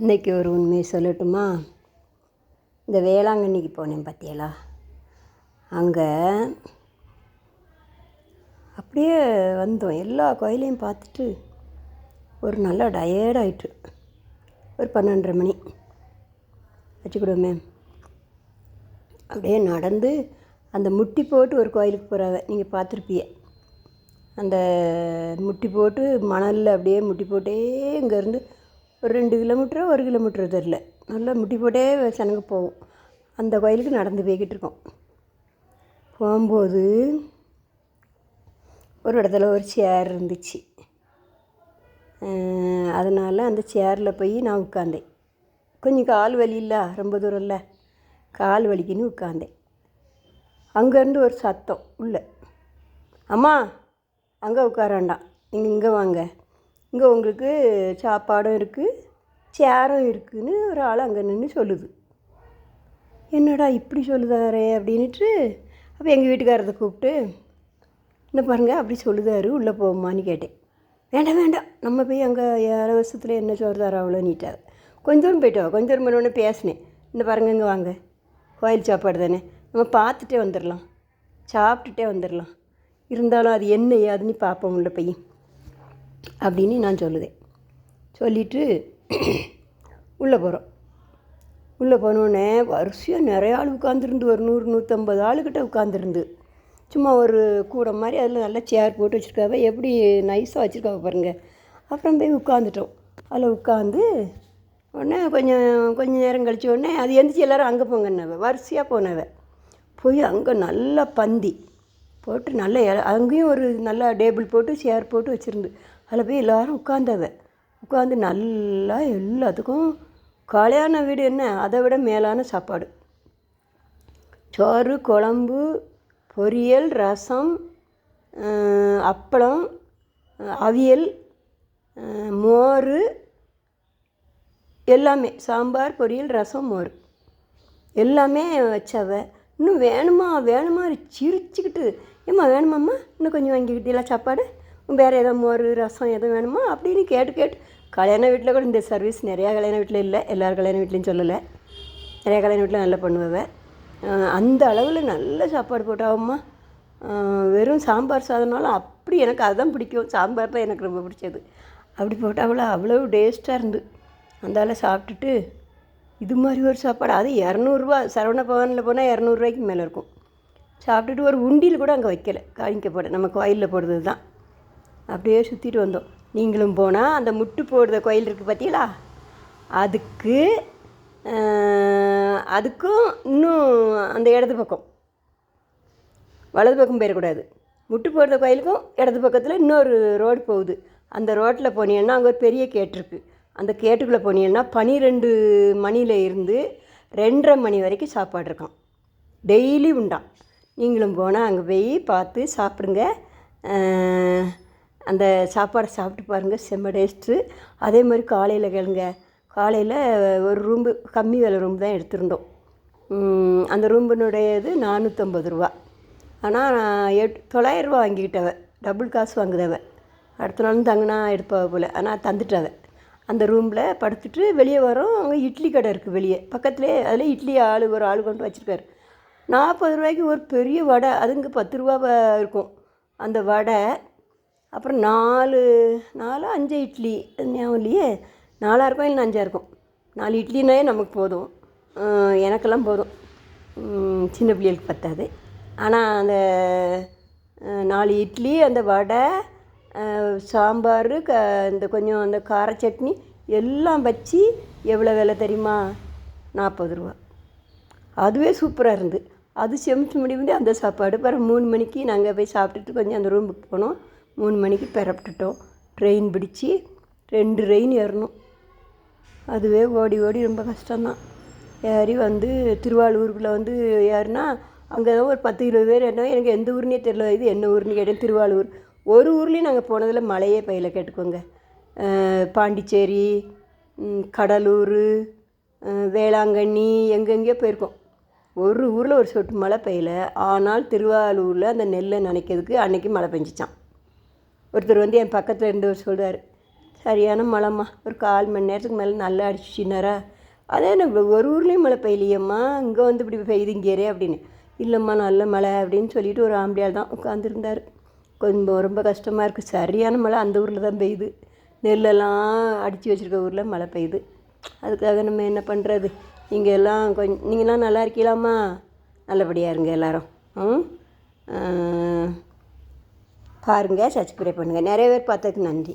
இன்றைக்கி ஒரு உண்மையை சொல்லட்டுமா? இந்த வேளாங்கண்ணிக்கு போனேன் பார்த்தியலா அங்கே அப்படியே வந்தோம். எல்லா கோயிலையும் பார்த்துட்டு ஒரு நல்ல டயர்ட் ஆயிட்டு ஒரு பன்னெண்டரை மணி. வச்சுக்கிடுவோமே. அப்படியே நடந்து அந்த முட்டி போட்டு ஒரு கோயிலுக்கு போகிறாங்க நீங்கள் பார்த்துருப்பிய அந்த முட்டி போட்டு மணலில் அப்படியே முட்டி போட்டே இங்கேருந்து ஒரு ரெண்டு கிலோமீட்டரோ ஒரு கிலோமீட்டரோ தெரில நல்லா முட்டி போட்டே சனங்க போவோம். அந்த கோயிலுக்கு நடந்து போய்கிட்டு இருக்கோம். போகும்போது ஒரு இடத்துல ஒரு சேர் இருந்துச்சு. அதனால் அந்த சேரில் போய் நான் உட்காந்தேன் கொஞ்சம் கால் வலி இல்லை ரொம்ப தூரம் இல்லை. கால் வலிக்குன்னு உட்காந்தேன் அங்கேருந்து ஒரு சத்தம் உள்ள. அம்மா அங்கே உட்கார வேண்டாம். நீங்கள் இங்கே வாங்க. இங்கே உங்களுக்கு சாப்பாடும் இருக்குது சேரும் இருக்குதுன்னு ஒரு ஆள் அங்கே நின்று சொல்லுது. என்னடா இப்படி சொல்லுதாரே அப்படின்ட்டு அப்போ எங்கள் வீட்டுக்காரத்தை கூப்பிட்டு என்ன பாருங்க அப்படி சொல்லுதாரு உள்ளே போகுமான்னு கேட்டேன். வேண்டாம் வேண்டாம் நம்ம போய் அங்கே ஏழு வருஷத்தில் என்ன சொல்கிறாரோ அவ்வளோ நீட்டாக. கொஞ்சம் தூரம் கொஞ்சம் வா தூரம் பண்ணோடனே பேசினேன். இந்த பாருங்க இங்கே வாங்க. கோயில் சாப்பாடு தானே. நம்ம பார்த்துட்டே வந்துடலாம் சாப்பிட்டுட்டே வந்துடலாம் இருந்தாலும் அது என்ன ஏதுன்னு பார்ப்போம் உள்ள பையன். அப்படின்னு நான் சொல்லுதேன். சொல்லிவிட்டு உள்ளே போகிறோம் உள்ளே போனோடனே வரிசையாக நிறைய ஆள் உட்காந்துருந்து ஒரு நூறு நூற்றம்பது ஆளுக்கிட்ட உட்காந்துருந்து சும்மா ஒரு கூடை மாதிரி அதில் நல்லா சேர் போட்டு வச்சுருக்காவ எப்படி நைஸாக வச்சுருக்காவ பாருங்கள் அப்புறம் போய் உட்காந்துட்டோம் அதில் உட்காந்து உடனே கொஞ்சம் கொஞ்சம் நேரம் கழிச்ச உடனே அது எந்திரிச்சு எல்லோரும் அங்கே போங்கன்னவ வரிசையாக போனவ. போய் அங்கே நல்லா பந்தி போட்டு நல்ல அங்கேயும் ஒரு நல்லா டேபிள் போட்டு சேர் போட்டு வச்சுருந்து அதில் போய் எல்லோரும் உட்காந்தவ உட்காந்து நல்லா எல்லாத்துக்கும் கல்யாண வீடு என்ன? அதை விட மேலான சாப்பாடு. சோறு குழம்பு பொரியல் ரசம் அப்பளம் அவியல் மோர் எல்லாமே. சாம்பார் பொரியல் ரசம் மோர். எல்லாமே வச்சவ. இன்னும் வேணுமா? வேணுமா சிரிச்சுக்கிட்டு ஏம்மா வேணுமாம்மா? இன்னும் கொஞ்சம் வாங்கிக்கிட்டீங்களா சாப்பாடு? வேறு ஏதோ மோர் ரசம் எதுவும் வேணுமா? அப்படின்னு கேட்டு கேட்டு. கல்யாண வீட்டில் கூட இந்த சர்வீஸ் நிறையா கல்யாண வீட்டில் இல்லை. எல்லார் கல்யாண வீட்லேயும் சொல்லலை. நிறையா கல்யாண வீட்டில் நல்லா பண்ணுவேன் அந்த அளவில் நல்ல சாப்பாடு போட்டாவம்மா. வெறும் சாம்பார் சாதம்னாலும் அப்படி எனக்கு அதுதான் பிடிக்கும். சாம்பார் தான் எனக்கு ரொம்ப பிடிச்சது. அப்படி போட்டாவில் அவ்வளோ டேஸ்ட்டாக இருந்து. அந்தால சாப்பிட்டுட்டு இது மாதிரி ஒரு சாப்பாடு. அது இரநூறுவா சரவண பவனில் போனால் இரநூறுவாய்க்கு மேலே இருக்கும். சாப்பிட்டுட்டு ஒரு உண்டியில் கூட அங்கே வைக்கலை. காணிக்க போட. நம்ம கோயிலில் போடுறது தான். அப்படியே சுற்றிட்டு வந்தோம். நீங்களும் போனால் அந்த முட்டு போடுற கோயில் இருக்குது பார்த்தீங்களா அதுக்கு அதுக்கும் இன்னும் அந்த இடது பக்கம். வலது பக்கம் போயிடக்கூடாது முட்டு போடுற கோயிலுக்கும் இடது பக்கத்தில் இன்னொரு ரோடு போகுது. அந்த ரோட்டில் போனீங்கன்னா அங்கே ஒரு பெரிய கேட் இருக்குது அந்த கேட்டுக்குள்ளே போனீங்கன்னா பனிரெண்டு மணியில் இருந்து ரெண்டரை மணி வரைக்கும் சாப்பாடு இருக்கான் டெய்லி உண்டான் நீங்களும் போனால் அங்கே போய் பார்த்து சாப்பிடுங்க. அந்த சாப்பாடை சாப்பிட்டு பாருங்கள் செம்ம டேஸ்ட்டு அதே மாதிரி காலையில் கேளுங்க. காலையில் ஒரு ரூம்பு கம்மி விலை ரூம் தான் எடுத்திருந்தோம். அந்த ரூம்பினுடையது நானூற்றம்பது ரூபா. ஆனால் எட் தொள்ளாயிரரூபா வாங்கிக்கிட்டவ டபுள் காசு வாங்குதவ அடுத்த நாளும் தங்கினா எடுப்பா போல். ஆனால் தந்துட்டவ அந்த ரூமில் படுத்துட்டு வெளியே வரோம். அங்கே இட்லி கடை இருக்குது வெளியே. பக்கத்துலேயே அதில் இட்லி ஆள் ஒரு ஆள் கொண்டு வச்சுருக்காரு. நாற்பது ரூபாய்க்கு ஒரு பெரிய வடை. அதுங்க பத்து ரூபா இருக்கும். அந்த வடை அப்புறம் நாலு நாலு அஞ்சு இட்லி. ஞாபகம் இல்லையே? நாலாக இருக்கும் இல்லை அஞ்சாக இருக்கும். நாலு இட்லினாலே நமக்கு போதும். எனக்கெல்லாம் போதும். சின்ன பிள்ளைகளுக்கு பத்தாது. ஆனால் அந்த நாலு இட்லி அந்த வடை சாம்பார் க இந்த கொஞ்சம் அந்த கார சட்னி எல்லாம் வச்சு எவ்வளோ விலை தெரியுமா? நாற்பது ரூபா. அதுவே சூப்பராக இருந்து. அது செமிச்சு முடிவு அந்த சாப்பாடு. பிறகு மூணு மணிக்கு நாங்கள் போய் சாப்பிட்டுட்டு கொஞ்சம் அந்த ரூமுக்கு போனோம். மூணு மணிக்கு பிறப்பிட்டுட்டோம் ட்ரெயின் பிடிச்சி ரெண்டு ரெயின் ஏறணும். அதுவே ஓடி ஓடி ரொம்ப கஷ்டம்தான். ஏறி வந்து திருவாரூருக்குள்ளே வந்து ஏறினா அங்கே தான் ஒரு பத்து இருபது பேர் என்ன எனக்கு எந்த ஊர்னே தெரியல. இது என்ன ஊர்னு கேட்டேன் திருவாரூர் ஒரு ஊர்லேயும் நாங்கள் போனதில் மழையே பயில கேட்டுக்கோங்க. பாண்டிச்சேரி கடலூர் வேளாங்கண்ணி எங்கெங்கேயோ போயிருக்கோம். ஒரு ஊரில் ஒரு சொட்டு மழை பெய்யல. ஆனால் திருவாரூரில் அந்த நெல்லை நினைக்கிறதுக்கு அன்றைக்கி மழை பெஞ்சிச்சான் ஒருத்தர் வந்து என் பக்கத்தில் இருந்தவர் சொல்கிறார் சரியான மழைம்மா. ஒரு கால் மணி நேரத்துக்கு மேலே நல்லா அடிச்சுனாரா அதே என்ன ஒரு ஊர்லேயும் மழை பெய்யலையம்மா. இங்கே வந்து இப்படி பெய்யுது இங்கேரே அப்படின்னு. இல்லைம்மா நல்ல மழை அப்படின்னு சொல்லிட்டு ஒரு ஆம்பளையால் தான் உட்காந்துருந்தார் கொஞ்சம் ரொம்ப கஷ்டமாக இருக்குது சரியான மழை அந்த ஊரில் தான் பெய்யுது. நெல்லெல்லாம் அடித்து வச்சுருக்க ஊரில் மழை பெய்யுது. அதுக்காக நம்ம என்ன பண்ணுறது நீங்கள் எல்லாம் கொஞ்சம் நீங்களாம் நல்லா இருக்கீங்களாம்மா? நல்லபடியாக இருங்க எல்லாரும். ம்? பாருங்கள் சப்ஸ்கிரைப் பண்ணுங்கள் நிறைய பேர் பார்த்ததுக்கு நன்றி.